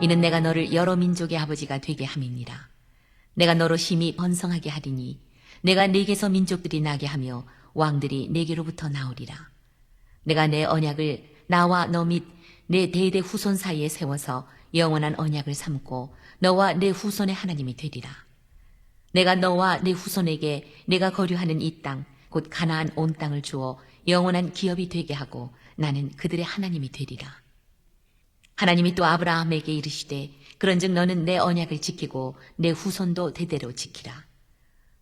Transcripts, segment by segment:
이는 내가 너를 여러 민족의 아버지가 되게 함이니라. 내가 너로 심히 번성하게 하리니 내가 네게서 민족들이 나게 하며 왕들이 네게로부터 나오리라. 내가 내 언약을 나와 너 및 내 대대 후손 사이에 세워서 영원한 언약을 삼고 너와 내 후손의 하나님이 되리라. 내가 너와 내 후손에게 내가 거류하는 이 땅, 곧 가나안 온 땅을 주어 영원한 기업이 되게 하고 나는 그들의 하나님이 되리라. 하나님이 또 아브라함에게 이르시되 그런즉 너는 내 언약을 지키고 내 후손도 대대로 지키라.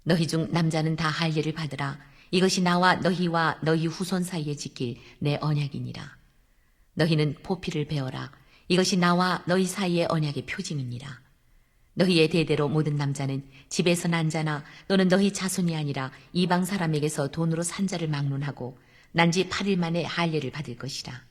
너희 중 남자는 다 할례를 받으라. 이것이 나와 너희와 너희 후손 사이에 지킬 내 언약이니라. 너희는 포피를 베어라. 이것이 나와 너희 사이의 언약의 표징이니라. 너희의 대대로 모든 남자는 집에서 난 자나 또는 너희 자손이 아니라 이방 사람에게서 돈으로 산 자를 막론하고 난 지 8일 만에 할례를 받을 것이라.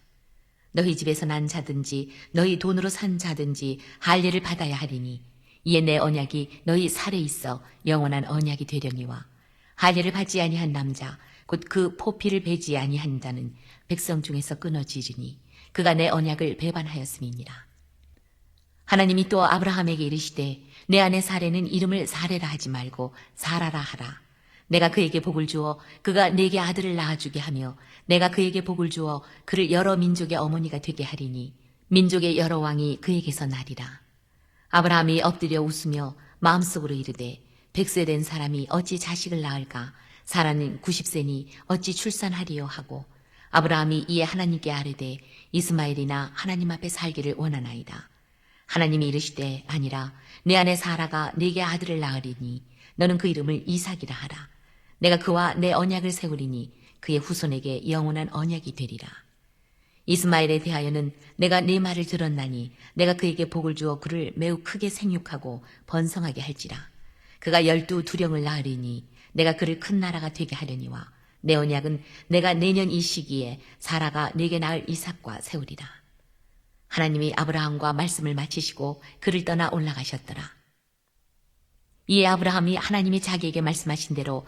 너희 집에서 난 자든지 너희 돈으로 산 자든지 할례를 받아야 하리니 이에 내 언약이 너희 살에 있어 영원한 언약이 되려니와 할례를 받지 아니한 남자 곧 그 포피를 베지 아니한 자는 백성 중에서 끊어지리니 그가 내 언약을 배반하였음이니라. 하나님이 또 아브라함에게 이르시되 내 안에 사례는 이름을 사례라 하지 말고 사라라 하라. 내가 그에게 복을 주어 그가 내게 아들을 낳아주게 하며 내가 그에게 복을 주어 그를 여러 민족의 어머니가 되게 하리니 민족의 여러 왕이 그에게서 나리라. 아브라함이 엎드려 웃으며 마음속으로 이르되 백세 된 사람이 어찌 자식을 낳을까 사라는 90세니 어찌 출산하리요 하고 아브라함이 이에 하나님께 아뢰되 이스마엘이나 하나님 앞에 살기를 원하나이다. 하나님이 이르시되 아니라 내 안에 사라가 네게 아들을 낳으리니 너는 그 이름을 이삭이라 하라. 내가 그와 내 언약을 세우리니 그의 후손에게 영원한 언약이 되리라. 이스마엘에 대하여는 내가 네 말을 들었나니 내가 그에게 복을 주어 그를 매우 크게 생육하고 번성하게 할지라. 그가 열두 두령을 낳으리니 내가 그를 큰 나라가 되게 하려니와 내 언약은 내가 내년 이 시기에 사라가 네게 낳을 이삭과 세우리라. 하나님이 아브라함과 말씀을 마치시고 그를 떠나 올라가셨더라. 이에 아브라함이 하나님이 자기에게 말씀하신 대로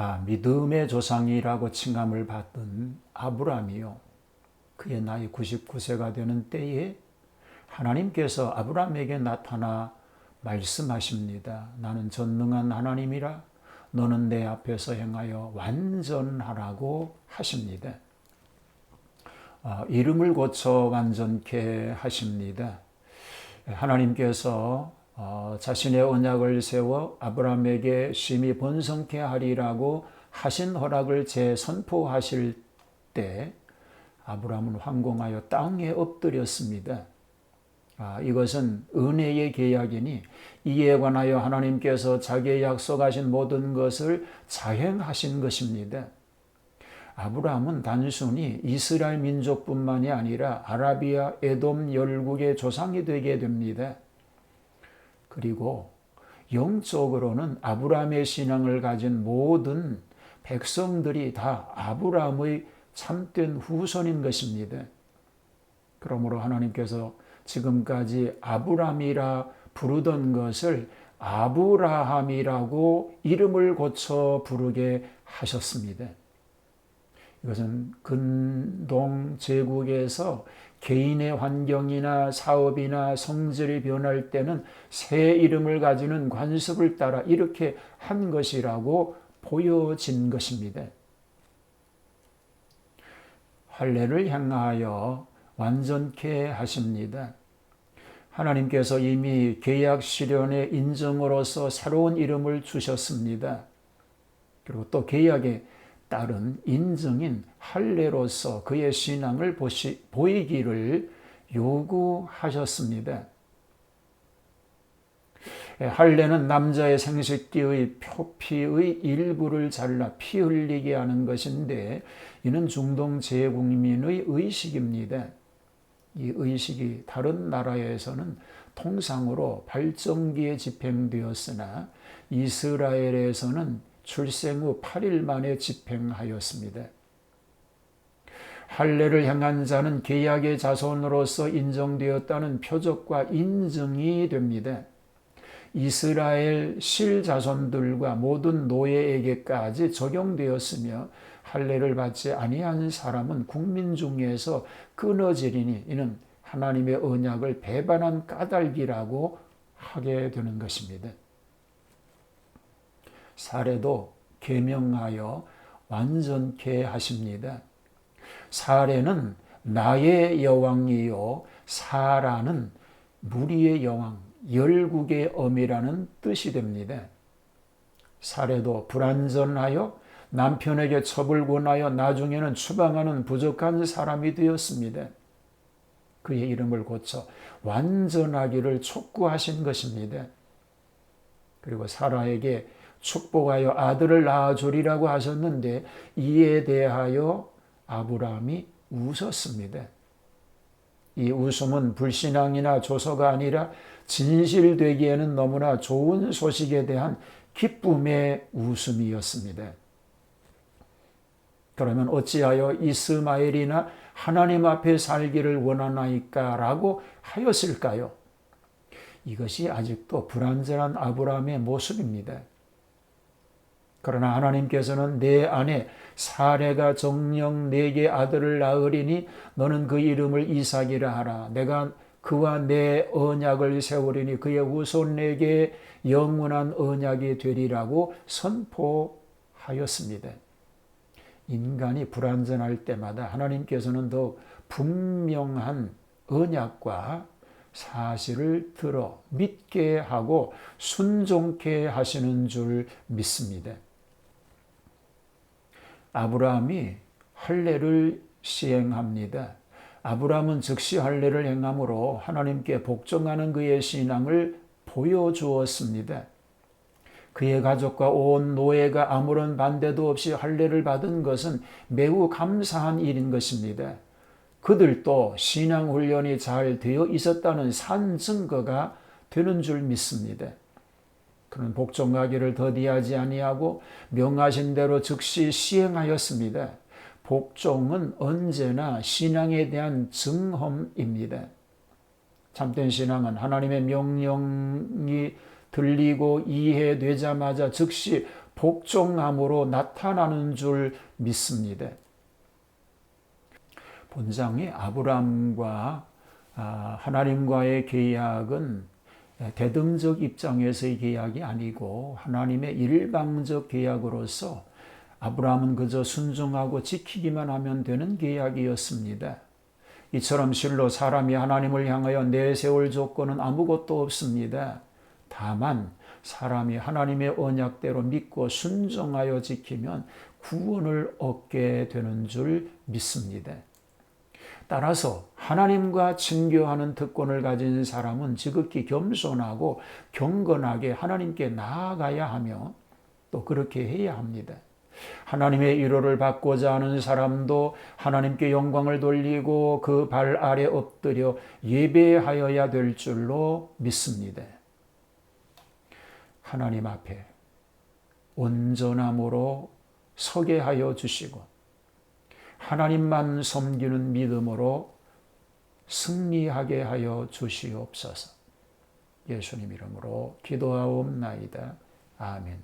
아, 믿음의 조상이라고 칭함을 받던 아브라함이요. 그의 나이 99세가 되는 때에 하나님께서 아브라함에게 나타나 말씀하십니다. 나는 전능한 하나님이라 너는 내 앞에서 행하여 완전하라고 하십니다. 아, 이름을 고쳐 완전케 하십니다. 하나님께서 어, 자신의 언약을 세워 아브라함에게 심히 번성케 하리라고 하신 허락을 재선포하실 때 아브라함은 황공하여 땅에 엎드렸습니다. 아, 이것은 은혜의 계약이니 이에 관하여 하나님께서 자기의 약속하신 모든 것을 자행하신 것입니다. 아브라함은 단순히 이스라엘 민족뿐만이 아니라 아라비아 에돔 열국의 조상이 되게 됩니다. 그리고 영적으로는 아브라함의 신앙을 가진 모든 백성들이 다 아브라함의 참된 후손인 것입니다. 그러므로 하나님께서 지금까지 아브라함이라 부르던 것을 아브라함이라고 이름을 고쳐 부르게 하셨습니다. 이것은 근동 제국에서 개인의 환경이나 사업이나 성질이 변할 때는 새 이름을 가지는 관습을 따라 이렇게 한 것이라고 보여진 것입니다. 할례를 향하여 완전케 하십니다. 하나님께서 이미 계약 실현의 인정으로서 새로운 이름을 주셨습니다. 그리고 또 계약에 따른 인정인 할례로서 그의 신앙을 보시, 보이기를 요구하셨습니다. 예, 할례는 남자의 생식기의 표피의 일부를 잘라 피 흘리게 하는 것인데 이는 중동 제국민의 의식입니다. 이 의식이 다른 나라에서는 통상으로 발정기에 집행되었으나 이스라엘에서는 출생 후 8일 만에 집행하였습니다. 할례를 행한 자는 계약의 자손으로서 인정되었다는 표적과 인증이 됩니다. 이스라엘 실자손들과 모든 노예에게까지 적용되었으며 할례를 받지 아니한 사람은 국민 중에서 끊어지리니 이는 하나님의 언약을 배반한 까닭이라고 하게 되는 것입니다. 사례도 계명하여 완전케 하십니다. 사례는 나의 여왕이요 사라는 무리의 여왕 열국의 어미라는 뜻이 됩니다. 사례도 불완전하여 남편에게 첩을 권하여 나중에는 추방하는 부족한 사람이 되었습니다. 그의 이름을 고쳐 완전하기를 촉구하신 것입니다. 그리고 사라에게 축복하여 아들을 낳아주리라고 하셨는데 이에 대하여 아브라함이 웃었습니다. 이 웃음은 불신앙이나 조서가 아니라 진실되기에는 너무나 좋은 소식에 대한 기쁨의 웃음이었습니다. 그러면 어찌하여 이스마엘이나 하나님 앞에 살기를 원하나이까라고 하였을까요? 이것이 아직도 불완전한 아브라함의 모습입니다. 그러나 하나님께서는 내 안에 사례가 정령 내게 아들을 낳으리니 너는 그 이름을 이삭이라 하라. 내가 그와 내 언약을 세우리니 그의 후손에게 영원한 언약이 되리라고 선포하였습니다. 인간이 불완전할 때마다 하나님께서는 더 분명한 언약과 사실을 들어 믿게 하고 순종케 하시는 줄 믿습니다. 아브라함이 할례를 시행합니다. 아브라함은 즉시 할례를 행함으로 하나님께 복종하는 그의 신앙을 보여주었습니다. 그의 가족과 온 노예가 아무런 반대도 없이 할례를 받은 것은 매우 감사한 일인 것입니다. 그들도 신앙 훈련이 잘 되어 있었다는 산 증거가 되는 줄 믿습니다. 그는 복종하기를 더디하지 아니하고 명하신 대로 즉시 시행하였습니다. 복종은 언제나 신앙에 대한 증험입니다. 참된 신앙은 하나님의 명령이 들리고 이해되자마자 즉시 복종함으로 나타나는 줄 믿습니다. 본장이 아브람과 아, 하나님과의 계약은 대등적 입장에서의 계약이 아니고 하나님의 일방적 계약으로서 아브라함은 그저 순종하고 지키기만 하면 되는 계약이었습니다. 이처럼 실로 사람이 하나님을 향하여 내세울 조건은 아무것도 없습니다. 다만 사람이 하나님의 언약대로 믿고 순종하여 지키면 구원을 얻게 되는 줄 믿습니다. 따라서 하나님과 친교하는 특권을 가진 사람은 지극히 겸손하고 경건하게 하나님께 나아가야 하며 또 그렇게 해야 합니다. 하나님의 위로를 받고자 하는 사람도 하나님께 영광을 돌리고 그 발 아래 엎드려 예배하여야 될 줄로 믿습니다. 하나님 앞에 온전함으로 서게 하여 주시고 하나님만 섬기는 믿음으로 승리하게 하여 주시옵소서. 예수님 이름으로 기도하옵나이다. 아멘.